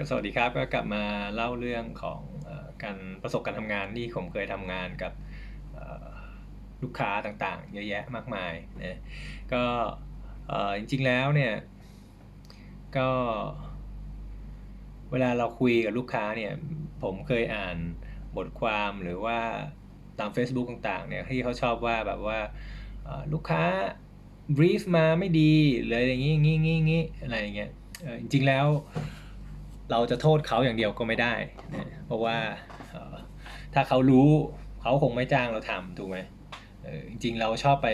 ก็สวัสดีครับก็กลับมาเล่าเรื่องของอการประสบการทำงานที่ผมเคยทำงานกับลูกค้าต่างๆ เยอะแยะมากมายนะก็จริงๆแล้วเนี่ยก็เวลาเราคุยกับลูกค้าเนี่ยผมเคยอ่านบทความหรือว่าตาม Facebook ต่างๆเนี่ยที่เขาชอบว่าแบบว่าลูกค้า brief มาไม่ดีเลยอย่างงี้งี้งี้งี้อะไรอย่างเงี้ยจริงๆแล้ว เราจะโทษเขาอย่างเดียวก็ไม่ได้นะเพราะว่าถ้าเขารู้เขาคงไม่จ้างเราทำถูกไหมจริงๆเราชอบไป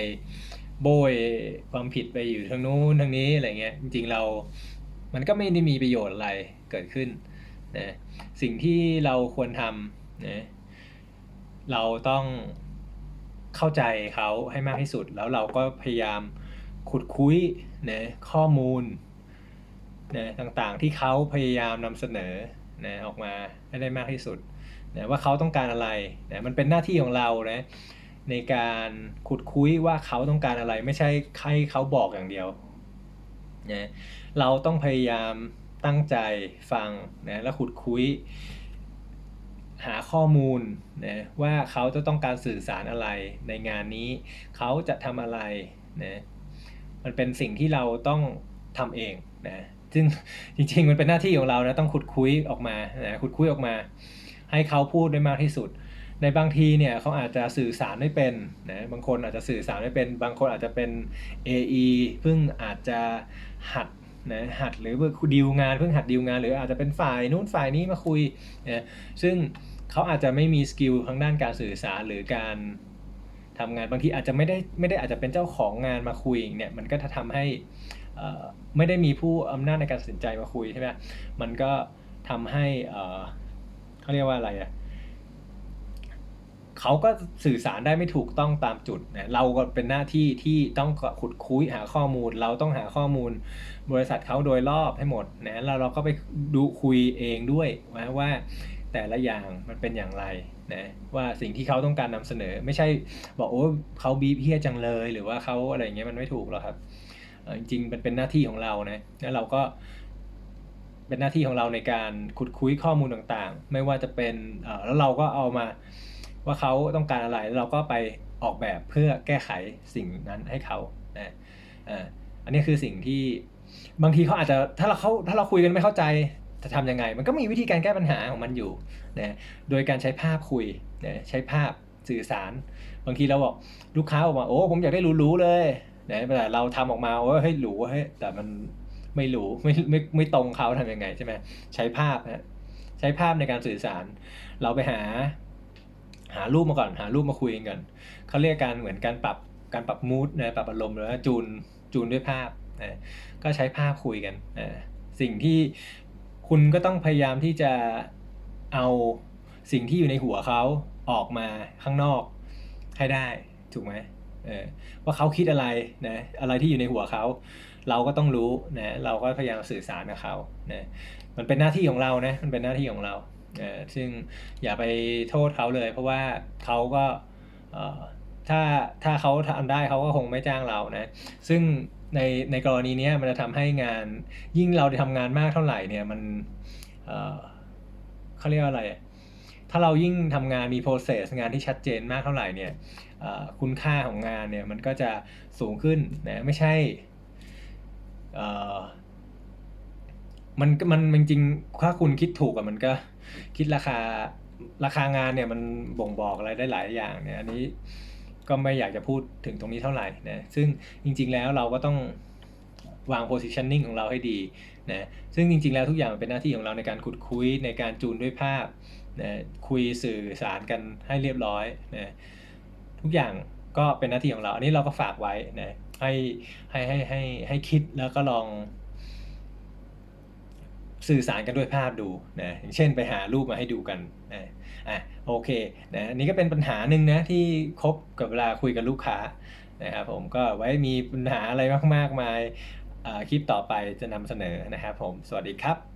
โบยความผิดไปอยู่ทางนู้นทางนี้อะไรเงี้ยจริงๆเรา มันก็ไม่ได้มีประโยชน์อะไรเกิดขึ้นนะสิ่งที่เราควรทำนะเราต้องเข้าใจเขาให้มากที่สุด แล้วเราก็พยายามขุดคุยนะข้อมูล นะต่างๆที่เขาพยายามนำเสนอนะออกมาให้ได้มากที่สุดนะว่าเขาต้องการอะไรนะมันเป็นหน้าที่ของเรานะในการขุดคุยว่าเขาต้องการอะไรไม่ใช่ให้เขาบอกอย่างเดียวนะเราต้องพยายามตั้งใจฟังนะและขุดคุย หาข้อมูลนะว่าเขาจะต้องการสื่อสารอะไรในงานนี้ เขาจะทำอะไรนะมันเป็นสิ่งที่เราต้องทำเองนะ ซึ่งจริง ๆ มันเป็นหน้าที่ของเรานะต้องขุดคุยออกมานะขุดคุยออกมา ให้เขาพูดได้มากที่สุด ในบางทีเนี่ยเขาอาจจะสื่อสารไม่เป็นนะบางคนอาจจะสื่อสารไม่เป็น บางคนอาจจะเป็น AE เพิ่งอาจจะหัดนะหัดหรือว่าดีลงานเพิ่งหัดดีลงาน หรืออาจจะเป็นฝ่ายนู้นฝ่ายนี้มาคุยนะซึ่งเขาอาจจะไม่มีสกิลทางด้านการสื่อสารหรือการ ทำงานบางทีอาจจะไม่ได้ไม่ได้อาจจะเป็นเจ้าของงานมาคุยเนี่ยมันก็จะทำให้ไม่ได้มีผู้อำนาจในการตัดสินใจมาคุยใช่ไหมมันก็ทำให้เขาเรียกว่าอะไรอะเขาก็สื่อสารได้ไม่ถูกต้องตามจุดนะเราก็เป็นหน้าที่ที่ต้องขุดคุยหาข้อมูล เราต้องหาข้อมูล บริษัทเขาโดยรอบให้หมดนะแล้วเราก็ไปดูคุยเองด้วยนะว่า แต่ละอย่างมันเป็นอย่างไรนะว่าสิ่งที่เขาต้องการนำเสนอ ไม่ใช่บอกโอ้เขาบีบเฮียจังเลย หรือว่าเขาอะไรอย่างเงี้ยมันไม่ถูกหรอกครับจริงๆมันเป็นหน้าที่ของเรานะแล้วเราก็เป็นหน้าที่ของเราในการขุดคุยข้อมูลต่างๆ ไม่ว่าจะเป็นเอ่อแล้วเราก็เอามาว่าเขาต้องการอะไรแล้วเราก็ไปออกแบบเพื่อแก้ไขสิ่งนั้นให้เขานะอ่าอันนี้คือสิ่งที่บางทีเขาอาจจะถ้าเราเขาถ้าเราคุยกันไม่เข้าใจ จะทำยังไง มันก็มีวิธีการแก้ปัญหาของมันอยู่นะโดยการใช้ภาพคุยนะใช้ภาพสื่อสาร บางทีเราบอกลูกค้าออกมาโอ้ผมอยากได้หรู้ๆเลยนะแต่เราทำออกมาโอ้เฮ้ยหรูเฮ้ยแต่มันไม่หรูไม่ไม่ไม่ตรงเขาทำยังไงใช่ไหมใช้ภาพนะใช้ภาพในการสื่อสาร เราไปหา หารูปมาก่อน หารูปมาคุยกันเขาเรียกการเหมือนการปรับการปรับมูดนะปรับอารมณ์หรือว่าจูนจูนด้วยภาพนะก็ใช้ภาพคุยกันนะสิ่งที่ คุณก็ต้องพยายามที่จะเอาสิ่งที่อยู่ในหัวเขาออกมาข้างนอกให้ได้ถูกไหมเออว่าเขาคิดอะไรนะอะไรที่อยู่ในหัวเขา เราก็ต้องรู้นะเราก็พยายามสื่อสารกับเขานะมันเป็นหน้าที่ของเรานะมันเป็นหน้าที่ของเราเออซึ่งอย่าไปโทษเขาเลย เพราะว่าเขาก็เอ่อถ้าถ้าเขาทำได้เขาก็คงไม่จ้างเรานะซึ่ง ในในกรณีนี้มันจะทำให้งาน ยิ่งเราทำงานมากเท่าไหร่เนี่ยมันเอ่อเขาเรียกว่าอะไร ถ้าเรายิ่งทำงานมี process งานที่ชัดเจนมากเท่าไหร่เนี่ยคุณค่าของงานเนี่ยมันก็จะสูงขึ้นนะไม่ใช่เอ่อมันมันมันจริงถ้าคุณคิดถูกอะมันก็คิดราคาราคางานเนี่ยมันบ่งบอกอะไรได้หลายอย่างเนี่ยอันนี้ ก็ไม่อยากจะพูดถึงตรงนี้เท่าไหร่นะซึ่งจริง ๆ แล้วเราก็ต้องวาง positioning ของเราให้ดีนะซึ่งจริง ๆ แล้วทุกอย่างเป็นหน้าที่ของเราในการขุดคุยในการจูนด้วยภาพนะคุยสื่อสารกันให้เรียบร้อยนะทุกอย่างก็เป็นหน้าที่ของเรา อันนี้เราก็ฝากไว้นะให้ให้ให้ให้ให้คิดแล้วก็ลอง สื่อสารกันด้วยภาพดูนะอย่างเช่นไปหารูปมาให้ดูกันนะอะโอเคนะอันนี้ก็เป็นปัญหาหนึ่งนะที่คบกับเวลาคุยกับลูกค้านะครับผมก็ไว้มีปัญหาอะไรมากมายอ่าคลิปต่อไปจะนำเสนอนะครับผมสวัสดีครับ